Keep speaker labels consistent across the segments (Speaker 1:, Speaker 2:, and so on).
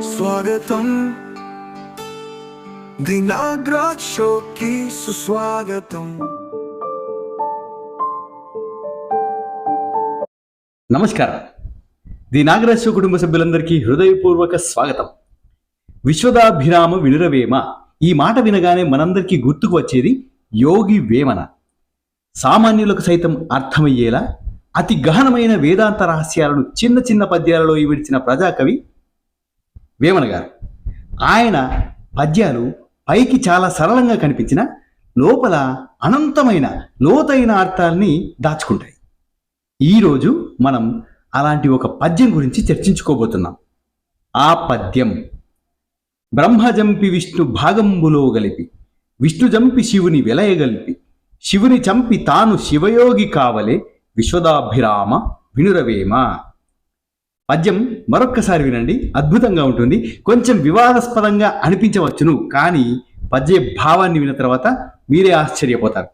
Speaker 1: స్వాగతం దినాగ్రాజ్ షోకి సుస్వాగతం
Speaker 2: నమస్కారం. ది నాగరాజు కుటుంబ సభ్యులందరికీ హృదయపూర్వక స్వాగతం. విశ్వదాభిరామ వినురవేమ. ఈ మాట వినగానే మనందరికీ గుర్తుకు వచ్చేది యోగి వేమన. సామాన్యులకు సైతం అర్థమయ్యేలా అతి గహనమైన వేదాంత రహస్యాలను చిన్న చిన్న పద్యాలలో ఇవిడిచిన ప్రజాకవి వేమన గారు ఆయన పద్యాలు పైకి చాలా సరళంగా కనిపించిన లోపల అనంతమైన లోతైన అర్థాల్ని దాచుకుంటాయి. ఈరోజు మనం అలాంటి ఒక పద్యం గురించి చర్చించుకోబోతున్నాం. ఆ పద్యం బ్రహ్మజంపి విష్ణు భాగంబులో గలిపి విష్ణు జంపి శివుని వెలయగలిపి శివుని చంపి తాను శివయోగి కావలే విశ్వదాభిరామ వినురవేమ. పద్యం మరొక్కసారి వినండి. అద్భుతంగా ఉంటుంది. కొంచెం వివాదాస్పదంగా అనిపించవచ్చును. కానీ పద్య భావాన్ని విన్న తర్వాత మీరే ఆశ్చర్యపోతారు.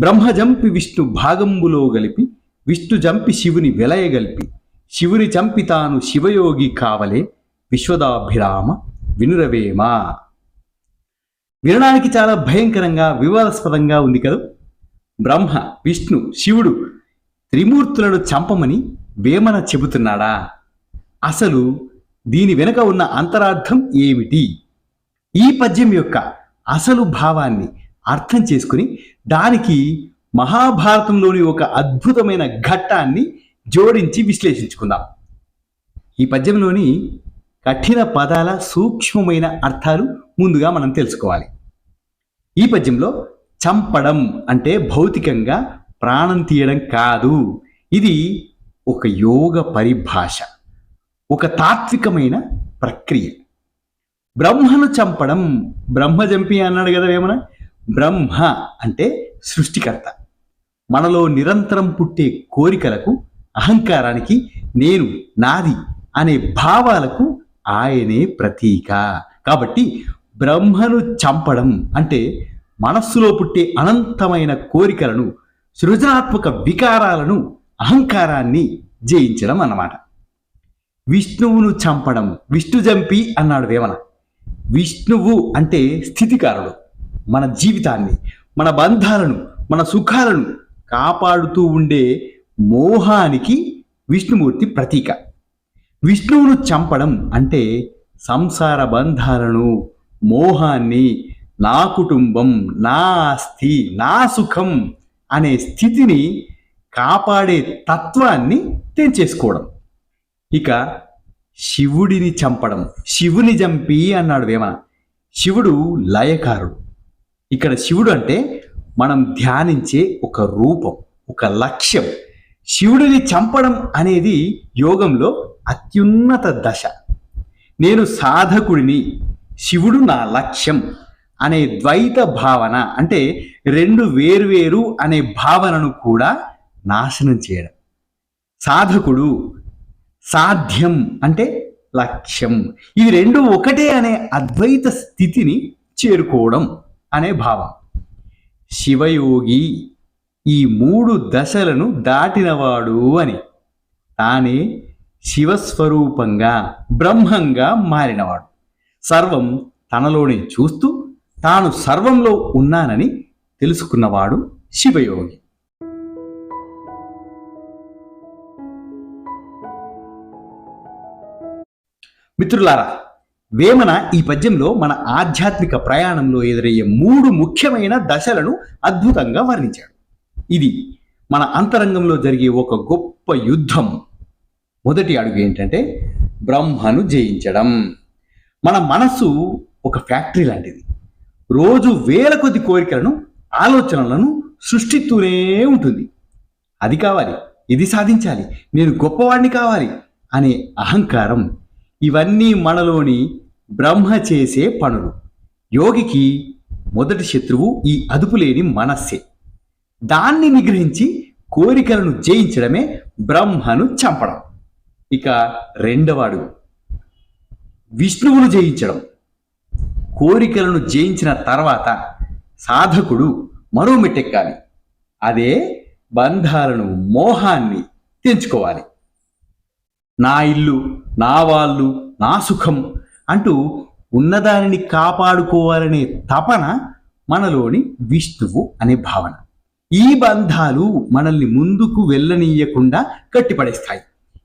Speaker 2: బ్రహ్మజంపి విష్ణు భాగంబులో గలిపి విష్ణు జంపి శివుని వెలయగలిపి శివుని చంపి తాను శివయోగి కావలే విశ్వదాభిరామ వినురవేమ? వినడానికి చాలా భయంకరంగా వివాదాస్పదంగా ఉంది కదా? బ్రహ్మ విష్ణు శివుడు త్రిమూర్తులను చంపమని వేమన చెబుతున్నాడా? అసలు దీని వెనుక ఉన్న అంతరార్థం ఏమిటి? ఈ పద్యం యొక్క అసలు భావాన్ని అర్థం చేసుకుని దానికి మహాభారతంలోని ఒక అద్భుతమైన ఘట్టాన్ని జోడించి విశ్లేషించుకుందాం. ఈ పద్యంలోని కఠిన పదాల సూక్ష్మమైన అర్థాలు ముందుగా మనం తెలుసుకోవాలి. ఈ పద్యంలో చంపడం అంటే భౌతికంగా ప్రాణం తీయడం కాదు. ఇది ఒక యోగ పరిభాష. ఒక తాత్వికమైన ప్రక్రియ. బ్రహ్మను చంపడం బ్రహ్మ చంపి అన్నాడు కదా వేమన బ్రహ్మ అంటే సృష్టికర్త. మనలో నిరంతరం పుట్టే కోరికలకు అహంకారానికి నేను నాది అనే భావాలకు ఆయనే ప్రతీక. కాబట్టి బ్రహ్మను చంపడం అంటే మనస్సులో పుట్టే అనంతమైన కోరికలను సృజనాత్మక వికారాలను అహంకారాన్ని జయించడం అన్నమాట. విష్ణువును చంపడం విష్ణు చంపి అన్నాడు వేమన విష్ణువు అంటే స్థితికారుడు. మన జీవితాన్ని మన బంధాలను మన సుఖాలను కాపాడుతూ ఉండే మోహానికి విష్ణుమూర్తి ప్రతీక. విష్ణువును చంపడం అంటే సంసార బంధాలను మోహాన్ని నా కుటుంబం నా ఆస్తి నా సుఖం అనే స్థితిని కాపాడే తత్వాన్ని తెంచేసుకోవడం. ఇక శివుడిని చంపడం శివుని చంపి అన్నాడు వేమన శివుడు లయకారుడు. ఇక్కడ శివుడు అంటే మనం ధ్యానించే ఒక రూపం ఒక లక్ష్యం. శివుడిని చంపడం అనేది యోగంలో అత్యున్నత దశ. నేను సాధకుడిని శివుడు నా లక్ష్యం అనే ద్వైత భావన అంటే రెండు వేర్వేరు అనే భావనను కూడా నాశనం చేయడం. సాధకుడు సాధ్యం అంటే లక్ష్యం. ఇవి రెండు ఒకటే అనే అద్వైత స్థితిని చేరుకోవడం అనే భావం. శివయోగి ఈ మూడు దశలను దాటినవాడు అని. తానే శివస్వరూపంగా బ్రహ్మంగా మారినవాడు. సర్వం తనలోనే చూస్తూ తాను సర్వంలో ఉన్నానని తెలుసుకున్నవాడు శివయోగి. మిత్రులారా వేమన ఈ పద్యంలో మన ఆధ్యాత్మిక ప్రయాణంలో ఎదురయ్యే మూడు ముఖ్యమైన దశలను అద్భుతంగా వర్ణించాడు. ఇది మన అంతరంగంలో జరిగే ఒక గొప్ప యుద్ధం. మొదటి అడుగు ఏంటంటే బ్రహ్మను జయించడం. మన మనస్సు ఒక ఫ్యాక్టరీ లాంటిది. రోజు వేల కొద్ది కోరికలను ఆలోచనలను సృష్టిస్తూనే ఉంటుంది. అది కావాలి ఇది సాధించాలి నేను గొప్పవాడిని కావాలి అనే అహంకారం ఇవన్నీ మనలోని బ్రహ్మ చేసే పనులు. యోగికి మొదటి శత్రువు ఈ అదుపులేని మనస్సే. దాన్ని నిగ్రహించి కోరికలను జయించడమే బ్రహ్మను చంపడం. ఇక రెండవ అడుగు. విష్ణువును జయించడం. కోరికలను జయించిన తర్వాత సాధకుడు మరో మెట్టెక్కాలి. అదే బంధాలను మోహాన్ని తెంచుకోవాలి. నా ఇల్లు నా వాళ్ళు నా సుఖం అంటూ ఉన్నదానిని కాపాడుకోవాలనే తపన మనలోని విష్ణువు అనే భావన. ఈ బంధాలు మనల్ని ముందుకు వెళ్ళనీయకుండా కట్టిపడేస్తాయి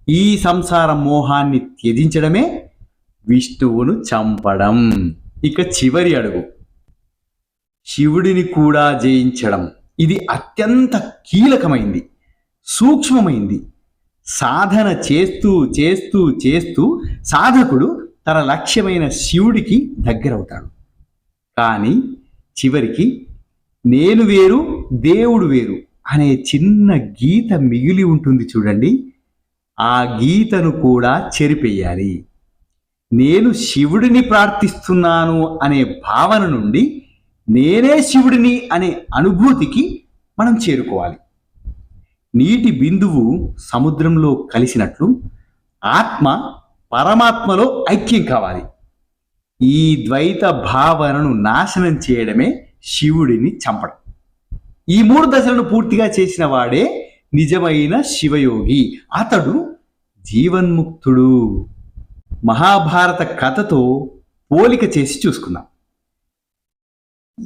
Speaker 2: ఈ సంసార మోహాన్ని త్యజించడమే విష్ణువును చంపడం. ఇక చివరి అడుగు. శివుడిని కూడా జయించడం. ఇది అత్యంత కీలకమైంది సూక్ష్మమైంది. సాధన చేస్తూ చేస్తూ చేస్తూ సాధకుడు తన లక్ష్యమైన శివుడికి దగ్గరవుతాడు. కానీ చివరికి నేను వేరు దేవుడు వేరు అనే చిన్న గీత మిగిలి ఉంటుంది చూడండి. ఆ గీతను కూడా చెరిపేయాలి. నేను శివుడిని ప్రార్థిస్తున్నాను అనే భావన నుండి నేనే శివుడిని అనే అనుభూతికి మనం చేరుకోవాలి. నీటి బిందువు సముద్రంలో కలిసినట్లు ఆత్మ పరమాత్మలో ఐక్యం కావాలి. ఈ ద్వైత భావనను నాశనం చేయడమే శివుడిని చంపడం. ఈ మూడు దశలను పూర్తిగా చేసిన వాడే నిజమైన శివయోగి. అతడు జీవన్ముక్తుడు. మహాభారత కథతో పోలిక చేసి చూసుకుందాం.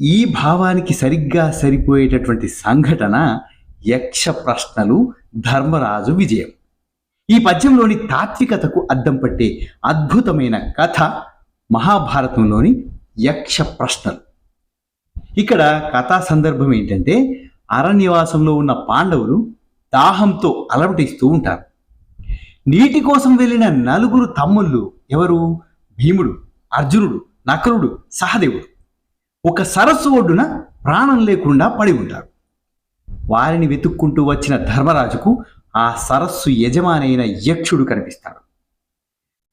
Speaker 2: ఈ భావానికి సరిగ్గా సరిపోయేటటువంటి సంఘటన యక్ష ప్రశ్నలు ధర్మరాజు విజయం. ఈ పద్యంలోని తాత్వికతకు అద్దం పట్టే అద్భుతమైన కథ మహాభారతంలోని యక్ష ప్రశ్నలు ఇక్కడ కథా సందర్భం ఏంటంటే అరణ్యవాసంలో ఉన్న పాండవులు దాహంతో అలమటిస్తూ ఉంటారు. నీటి కోసం వెళ్ళిన నలుగురు తమ్ముళ్ళు ఎవరు? భీముడు అర్జునుడు నకులుడు సహదేవుడు. ఒక సరస్సు ఒడ్డున ప్రాణం లేకుండా పడి ఉంటారు. వారిని వెతుక్కుంటూ వచ్చిన ధర్మరాజుకు ఆ సరస్సు యజమానైన యక్షుడు కనిపిస్తాడు.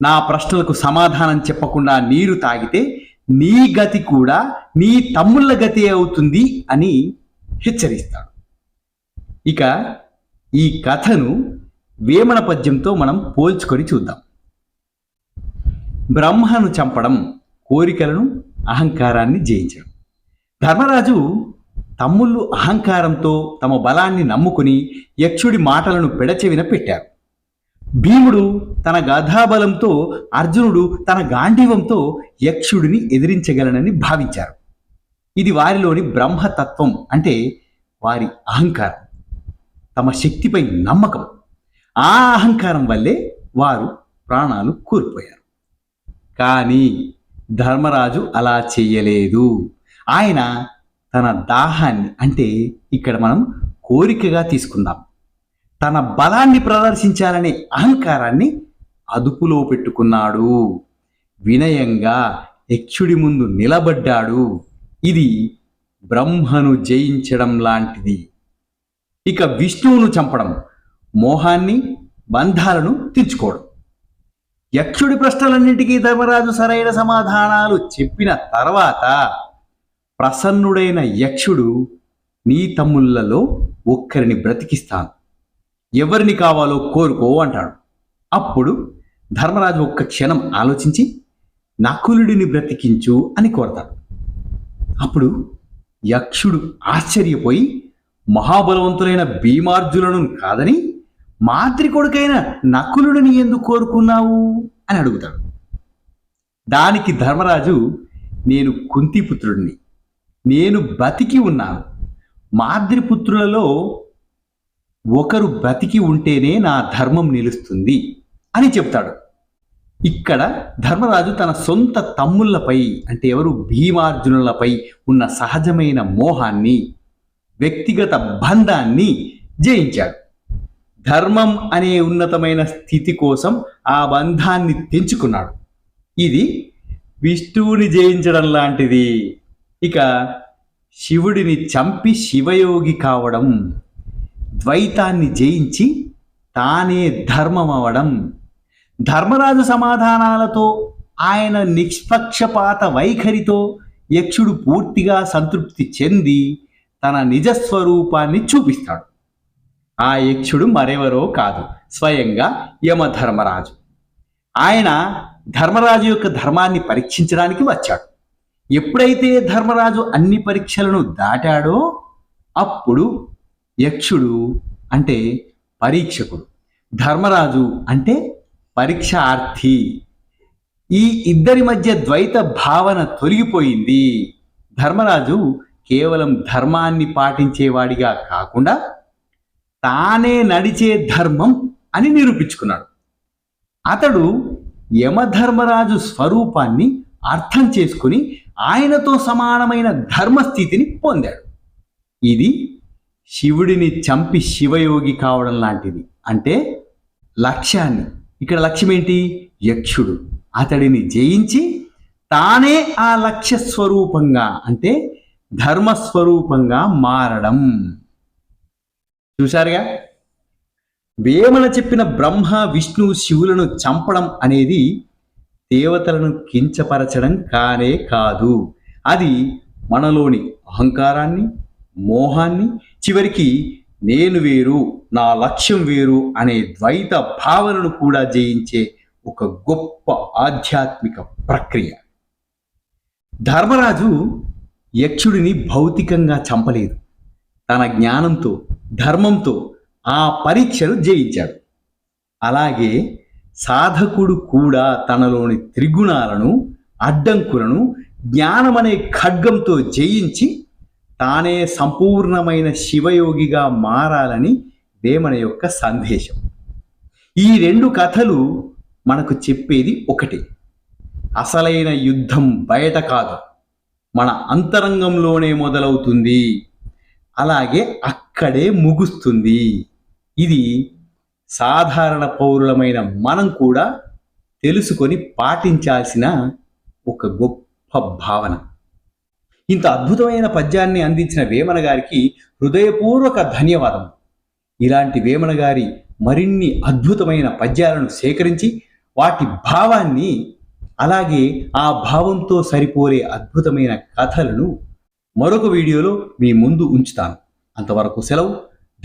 Speaker 2: నా ప్రశ్నలకు సమాధానం చెప్పకుండా నీరు తాగితే నీ గతి కూడా నీ తమ్ముళ్ళ గతి అవుతుంది అని హెచ్చరిస్తాడు. ఇక ఈ కథను వేమన పద్యంతో మనం పోల్చుకొని చూద్దాం. బ్రహ్మను చంపడం కోరికలను అహంకారాన్ని జయించడం. ధర్మరాజు తమ్ముళ్ళు అహంకారంతో తమ బలాన్ని నమ్ముకుని యక్షుడి మాటలను పెడచెవిన పెట్టారు. భీముడు తన గధాబలంతో అర్జునుడు తన గాంధీవంతో యక్షుడిని ఎదిరించగలనని భావించారు. ఇది వారిలోని బ్రహ్మతత్వం అంటే వారి అహంకారం. తమ శక్తిపై నమ్మకం. ఆ అహంకారం వల్లే వారు ప్రాణాలు కోల్పోయారు. కానీ ధర్మరాజు అలా చెయ్యలేదు. ఆయన తన దాహాన్ని అంటే ఇక్కడ మనం కోరికగా తీసుకుందాం. తన బలాన్ని ప్రదర్శించాలనే అహంకారాన్ని అదుపులో పెట్టుకున్నాడు. వినయంగా యక్షుడి ముందు నిలబడ్డాడు. ఇది బ్రహ్మను జయించడం లాంటిది. ఇక విష్ణువును చంపడం మోహాన్ని బంధాలను తెచ్చుకోవడం యక్షుడి ప్రశ్నలన్నింటికీ ధర్మరాజు సరైన సమాధానాలు చెప్పిన తర్వాత ప్రసన్నుడైన యక్షుడు నీ తమ్ముళ్ళలో ఒక్కరిని బ్రతికిస్తాను. ఎవరిని కావాలో కోరుకో అంటాడు. అప్పుడు ధర్మరాజు ఒక్క క్షణం ఆలోచించి నకులుడిని బ్రతికించు అని కోరతాడు. అప్పుడు యక్షుడు ఆశ్చర్యపోయి మహాబలవంతులైన భీమార్జులను కాదని మాతృ కొడుకైన నకులుడిని ఎందుకు కోరుకున్నావు అని అడుగుతాడు. దానికి ధర్మరాజు నేను కుంతిపుత్రుడిని. నేను బతికి ఉన్నాను. మాద్రిపుత్రులలో ఒకరు బతికి ఉంటేనే నా ధర్మం నిలుస్తుంది అని చెప్తాడు. ఇక్కడ ధర్మరాజు తన సొంత తమ్ముళ్ళపై అంటే ఎవరు భీమార్జునులపై ఉన్న సహజమైన మోహాన్ని వ్యక్తిగత బంధాన్ని జయించాడు. ధర్మం అనే ఉన్నతమైన స్థితి కోసం ఆ బంధాన్ని తెంచుకున్నాడు. ఇది విష్ణువుని జయించడం లాంటిది. ఇక శివుడిని చంపి శివయోగి కావడం ద్వైతాన్ని జయించి తానే ధర్మం అవడం ధర్మరాజు సమాధానాలతో ఆయన నిష్పక్షపాత వైఖరితో యక్షుడు పూర్తిగా సంతృప్తి చెంది తన నిజస్వరూపాన్ని చూపిస్తాడు. ఆ యక్షుడు మరెవరో కాదు స్వయంగా యమధర్మరాజు. ఆయన ధర్మరాజు యొక్క ధర్మాన్ని పరీక్షించడానికి వచ్చాడు. ఎప్పుడైతే ధర్మరాజు అన్ని పరీక్షలను దాటాడో అప్పుడు యక్షుడు అంటే పరీక్షకుడు. ధర్మరాజు అంటే పరీక్షార్థి. ఈ ఇద్దరి మధ్య ద్వైత భావన తొలగిపోయింది. ధర్మరాజు కేవలం ధర్మాన్ని పాటించేవాడిగా కాకుండా తానే నడిచే ధర్మం అని నిరూపించుకున్నాడు. అతడు యమధర్మరాజు స్వరూపాన్ని అర్థం చేసుకుని ఆయనతో సమానమైన ధర్మస్థితిని పొందాడు. ఇది శివుడిని చంపి శివయోగి కావడం లాంటిది. అంటే లక్ష్యాన్ని. ఇక్కడ లక్ష్యం ఏంటి? యక్షుడు. అతడిని జయించి తానే ఆ లక్ష్య స్వరూపంగా అంటే ధర్మస్వరూపంగా మారడం. చూశారుగా? వేమన చెప్పిన బ్రహ్మ విష్ణు శివులను చంపడం అనేది దేవతలను కించపరచడం కానే కాదు. అది మనలోని అహంకారాన్ని మోహాన్ని చివరికి నేను వేరు నా లక్ష్యం వేరు అనే ద్వైత భావనను కూడా జయించే ఒక గొప్ప ఆధ్యాత్మిక ప్రక్రియ. ధర్మరాజు యక్షుడిని భౌతికంగా చంపలేదు. తన జ్ఞానంతో ధర్మంతో ఆ పరీక్షను జయించాడు. అలాగే సాధకుడు కూడా తనలోని త్రిగుణాలను అడ్డంకులను జ్ఞానమనే ఖడ్గంతో జయించి తానే సంపూర్ణమైన శివయోగిగా మారాలని వేమన యొక్క సందేశం. ఈ రెండు కథలు మనకు చెప్పేది ఒకటి. అసలైన యుద్ధం బయట కాదు. మన అంతరంగంలోనే మొదలవుతుంది. అలాగే అక్కడే ముగుస్తుంది. ఇది సాధారణ పౌరులమైన మనం కూడా తెలుసుకొని పాటించాల్సిన ఒక గొప్ప భావన. ఇంత అద్భుతమైన పద్యాన్ని అందించిన వేమన గారికి హృదయపూర్వక ధన్యవాదం. ఇలాంటి వేమన గారి మరిన్ని అద్భుతమైన పద్యాలను సేకరించి వాటి భావాన్ని అలాగే ఆ భావంతో సరిపోలే అద్భుతమైన కథలను మరొక వీడియోలో మీ ముందు ఉంచుతాను. అంతవరకు సెలవు.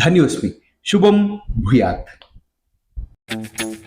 Speaker 2: ధన్యోస్మి. శుభం భూయాత్. Thank you.